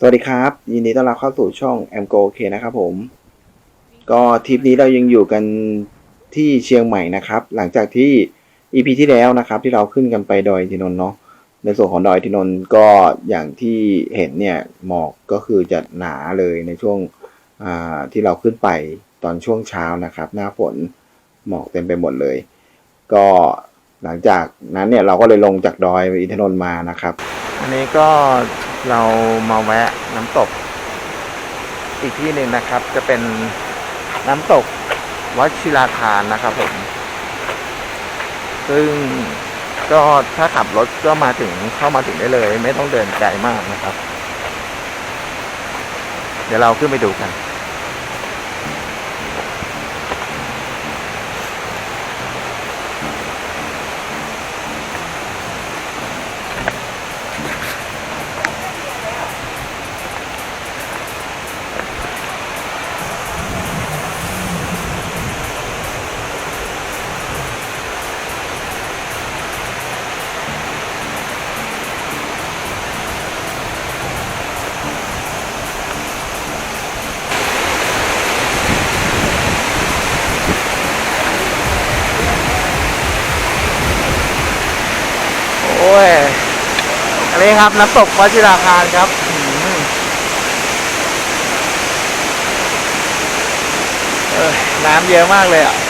สวัสดีครับ ยินดีต้อนรับเข้าสู่ช่อง a m g o k นะครับผม ก็ทริปนี้เรายังอยู่กันที่เชียงใหม่นะครับ หลังจากที่ EP ที่แล้วนะครับ ที่เราขึ้นกันไปดอยอินนท์เนาะในส่วนของดอยอินนท์ก็อย่างที่เห็นเนี่ยหมอกก็คือจะหนาเลยในช่วงที่เราขึ้นไปตอนช่วงเช้านะครับ หน้าฝนหมอกเต็มไปหมดเลย ก็หลังจากนั้นเนี่ยเราก็เลยลงจากดอยอินทนนท์มานะครับ อันนี้ก็ เรามาแวะน้ำตก อีกที่หนึ่งนะครับ จะเป็นน้ำตกวัชิราทานนะครับผม ซึ่งก็ถ้าขับรถก็มาถึงเข้ามาถึงได้เลย ไม่ต้องเดินไกลมากนะครับ เดี๋ยวเราขึ้นไปดูกัน ครับ น้ำตกวัชิราคารครับเออน้ำเยอะมากเลยอะ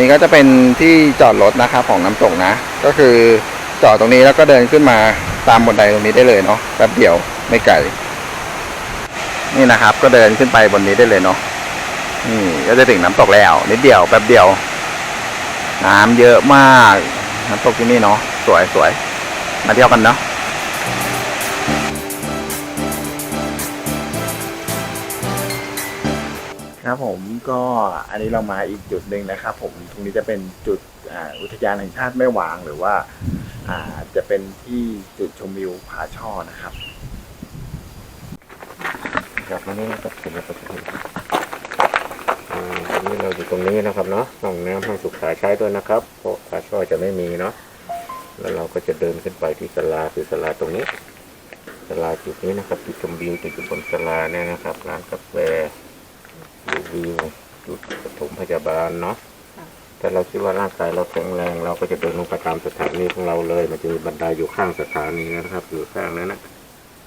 นี้ก็จะเป็นที่จอดรถนะครับของน้ำตกนะ ก็คือจอดตรงนี้แล้วก็เดินขึ้นมาตามบนไดตรงนี้ได้เลยเนาะแป๊บเดียวไม่ไกลนี่นะครับ ก็เดินขึ้นไปบนนี้ได้เลยเนาะนี่ก็จะถึงน้ำตกแล้วนิดเดียวแป๊บเดียว น้ำเยอะมาก น้ำตกที่นี่เนาะสวยสวยมาเที่ยวกันเนาะ ครับผมก็อันนี้เรามาอีกจุดหนึ่งนะครับ ผมตรงนี้จะเป็นจุดอุทยานแห่งชาติแม่วางหรือว่าอาจะเป็นที่จุดชมวิวผาช่อนะครับครับวันนี้นะครับผมจะไปอ่าวันนี้เราอยู่ตรงนี้นะครับเนาะห้องน้ำห้องสุขาใช้ด้วยนะครับเพราะขาช่อจะไม่มีเนาะแล้วเราก็จะเดินขึ้นไปที่ศาลาคือศาลาตรงนี้ศาลาจุดนี้นะครับจุดชมวิวจะอยู่บนศาลาเนี่ยนะครับร้านกาแฟ วิวจุดปฐมพยาบาลเนาะถ้าเราคิดว่าร่างกายเราแข็งแรง เราก็จะเดินลงไปตามสถานีของเราเลย มันจะมีบันไดอยู่ข้างสถานีนะครับ อยู่ข้างนั้นนะ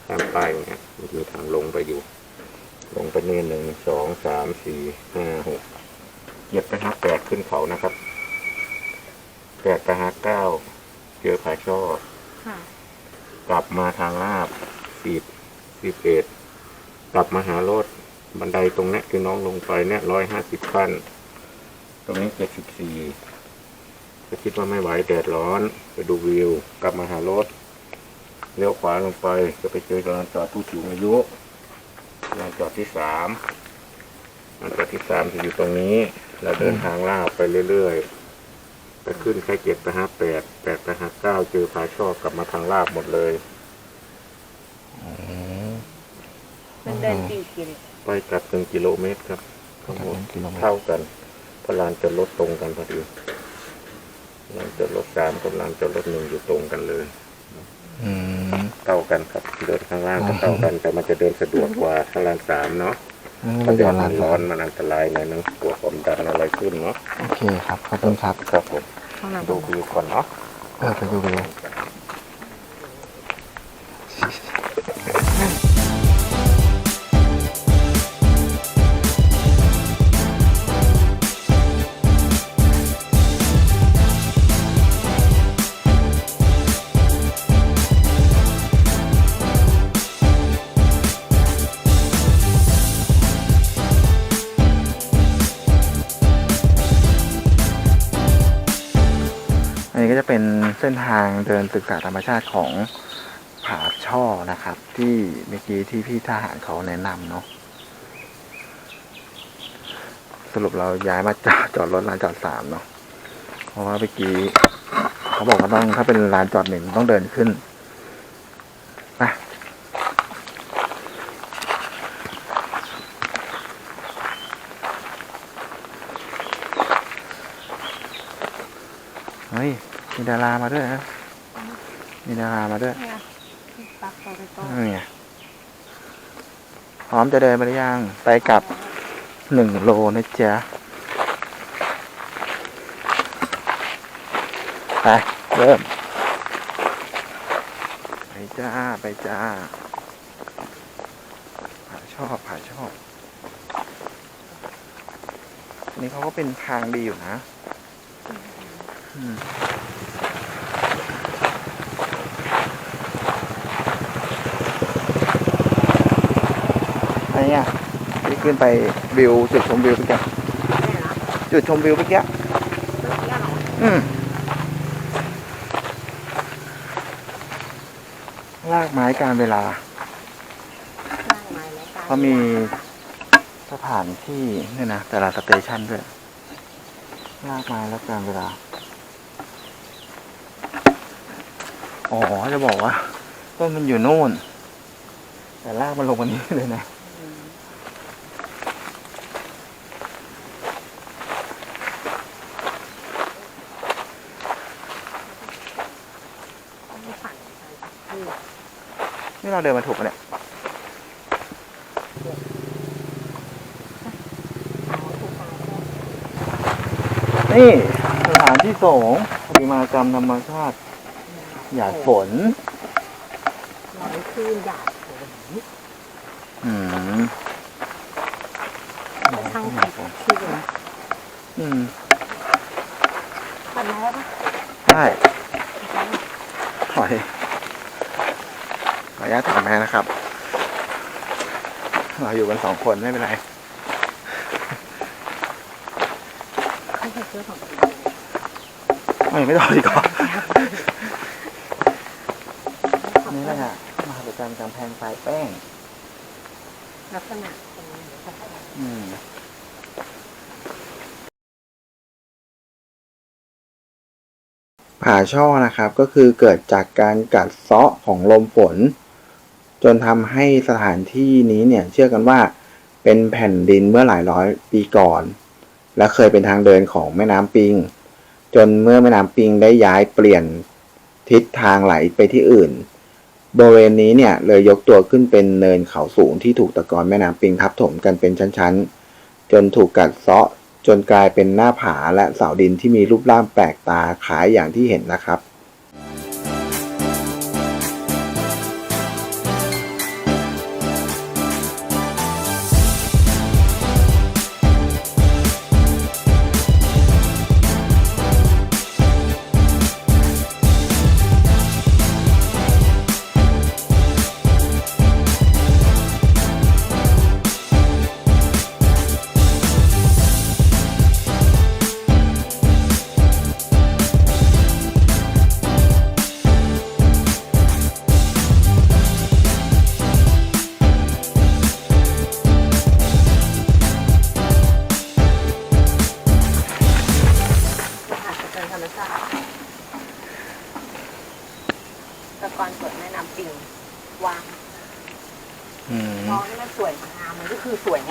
ข้างป้ายเนี่ยมันจะมีทางลงไปอยู่ ลงไปนี่หนึ่งสองสามสี่ห้าหกเหยียบไปหาแปดขึ้นเขานะครับแปดไปหาเก้าเจอผาช่อค่ะกลับมาทางลาบสิบสิบเอ็ดกลับมาหารถ บันไดตรงเนี้ยคือน้องลงไปเนี่ยร้อยห้าสิบขั้น ตรงนี้เจ็ดสิบสี่ก็คิดว่าไม่ไหวแดดร้อน ไปดูวิว กลับมาหารถเลี้ยวขวาลงไปก็ไปเจอลานจอดผู้สูงอายุลานจอดที่สามลานจอดที่สามจะอยู่ตรงนี้เราเดินทางลาบไปเรื่อยๆไปขึ้นแค่เจ็ดไปห้าแปดแปดไปห้าเก้าเจอผาชอบกลับมาทางลาบหมดเลยมันเดินกี่กิโล ไปกลับหนึ่งกิโลเมตรครับทั้งหมดกิโลเมตรเท่ากันเพราะลานจอดรถตรงกันพอดีลานจอดรถสามกับลานจอดรถหนึ่งอยู่ตรงกันเลยอืมเท่ากันครับ เดินข้างล่างก็เท่ากัน แต่มันจะเดินสะดวกกว่าถ้าลานสามเนาะนี่ถ้าเดี๋เดิยวนลานร้อนมันอันตรายหน่อยนึงกลัวความดันอะไรขึ้นเนาะโอเคครับขอบคุณครับครับผมข้างหลังดูวิวก่อนเนาะเออไปดูวิว จะเป็นเส้นทางเดินศึกษาธรรมชาติของผาช่อนะครับ ที่เมื่อกี้ที่พี่ทหารเขาแนะนำเนาะสรุปเราย้ายมาจอดจอดรถลานจอดสามเนาะเพราะว่าเมื่อกี้เขาบอกว่าต้องถ้าเป็นลานจอดหนึ่งต้องเดินขึ้นไปเฮ้ย มีดารามาด้วยนะ มีดารามาด้วยเนี่ยปักต่อไปก่อนนี่ไงพร้อมจะเดินไปหรือยัง ไปกลับหนึ่งโลนะจ๊ะ ไป เริ่ม ไปจ้า ไปจ้าผาชอบผาชอบ นี่เขาก็เป็นทางดีอยู่นะ อืม เนี่ยที่ขึ้นไปวิวจุดชมวิวเมื่อกี้เนี่ยนะจุดชมวิวเมื่อกี้เรื่องนี้เหรออืมลากไม้การเวลานั่งไหมแล้วกันเขามีสถานที่เนี่ยนะแต่ละสเตชันด้วย ลากไม้และการเวลา อ๋อจะบอกว่าต้นมันอยู่โน่น แต่ลากมันลงมานี้เลยนะ อืมไม่ฝันอืม นี่เราเดินมาถูกปะเนี่ยเอาถูกตามก็นี่สถานที่สองปริมากรรมธรรมชาติหยาดฝนร้อยคลื่นหยาดฝนอืมช่างผิดชื่อนะอืม ปันแล้วปะ ได้ถอยขออนุญาตถามแม่นะครับ เราอยู่กัน สองคนไม่เป็นไรไม่ไม่ต้องดีกว่านี่แหละฮะมหัศจรรย์กำแพงไฟแป้ง ลักษณะเป็นอย่างนี้ค่ะอืมผาช่อนะครับก็คือเกิดจากการกัดเซาะของลมฝน จนทำให้สถานที่นี้เนี่ยเชื่อกันว่าเป็นแผ่นดินเมื่อหลายร้อยปีก่อน และเคยเป็นทางเดินของแม่น้ำปิง จนเมื่อแม่น้ำปิงได้ย้ายเปลี่ยนทิศทางไหลไปที่อื่น บริเวณนี้เนี่ยเลยยกตัวขึ้นเป็นเนินเขาสูงที่ถูกตะกอนแม่น้ำปิงทับถมกันเป็นชั้นๆ จนถูกกัดเซาะจนกลายเป็นหน้าผาและเสาดินที่มีรูปร่างแปลกตาคล้ายอย่างที่เห็นนะครับ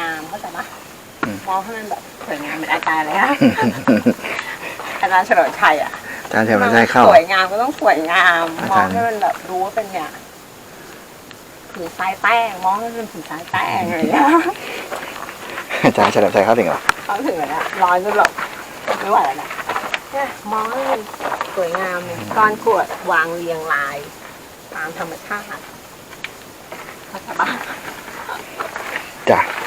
งามเข้าใจไหมอืมมองให้มันแบบสวยงามเหมือนอาจารย์เลยอะอาจารย์เฉลิมชัยอะอาจารย์เฉลิมชัยเข้าสวยงามก็ต้องสวยงามอามอจางรย์ให้มันแบบรู้ว่าเป็นเนี่ยผีสายแป้งมองให้มันเป็นผีสายแป้งอะไรอย่างเงี้ยอาจารย์เฉลิมชัยเข้าถึงเหรอเขาถึงเลยนะร้อนจนแบบไม่ไหวแล้วนะเนี่ยมองให้มันสวยงามเลยก้อนขวดวางเรียงราย ตามธรรมชาติเข้าใจปะจ้ะไป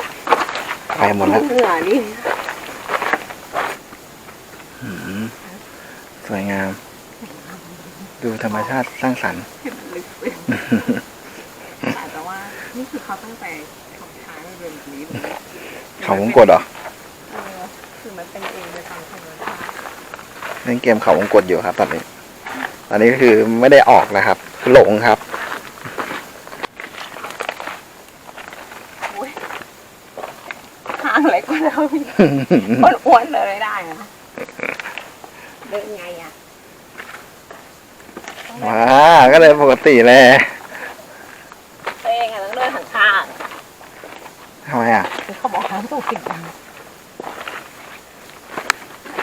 หมดแล้วเหงื่อนี่อืมสวยงาม ดูธรรมชาติสร้างสรรค์ลึกซึ้งแต่ว่านี่คือเขาตั้งแต่ของช้างเรือนแบบนี้เลยเขาวงกดเหรอเออคือมันเป็นเองโดยตามธรรมชาติเล่นเกมเขาวงกดอยู่ครับ ตอนนี้เตอนนี้ก็คือไม่ได้ออกนะครับคือหลงครับ ทางเล็กกว่าเรา อีกอ้วนๆเลยไม่ได้นะเดินไงอะว้าก็เลยปกติเลยตัวเองอะต้องเดินทางข้างทำไมอะเขาบอกห้ามส่งเสียงดัง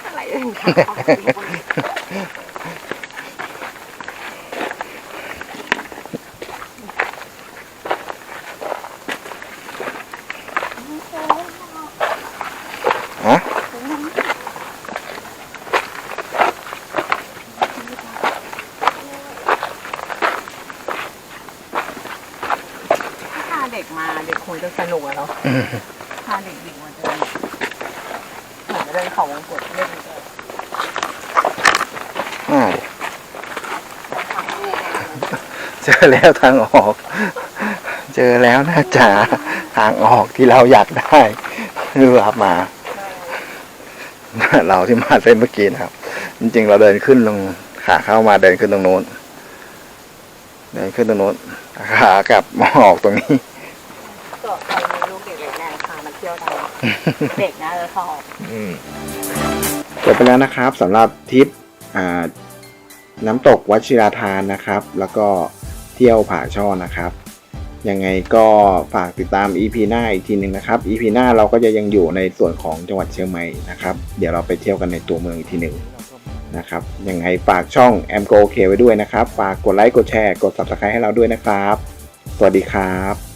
อะไรเองค่ะฮะ ถ้าเด็กมาเด็กคง จะสนุกอะเนาะพาเด็กๆมาเดินเหมือนเดินเขาวงกดเล่นเลยอ่าทำเนี่ยเจอแล้วทางออก เจอแล้วนะจ๋าทางออกที่เราอยากได้เรือมา เราที่มาเส้นเมื่อกี้นะครับ จริงๆเราเดินขึ้นลงขาเข้ามาเดินขึ้นตรงโน้นเดินขึ้นตรงโน้นขากลับมาออกตรงนี้ ก็ใครมีลูกเด็กเล็กแน่พามาเที่ยวได้ เด็กน่าจะชอบจบไปแล้วนะครับสำหรับทริปน้ำตกวัชิราทานนะครับ แล้วก็เที่ยวผาช่อนะครับ ยังไงก็ฝากติดตาม EP หน้าอีกทีหนึ่งนะครับ EP หน้าเราก็จะยังอยู่ในส่วนของจังหวัดเชียงใหม่นะครับ เดี๋ยวเราไปเที่ยวกันในตัวเมืองอีกทีหนึ่งนะครับยังไงฝากช่อง m g o k ไว้ด้วยนะครับ ฝากกดไลค์กดแชร์กด subscribe ให้เราด้วยนะครับ สวัสดีครับ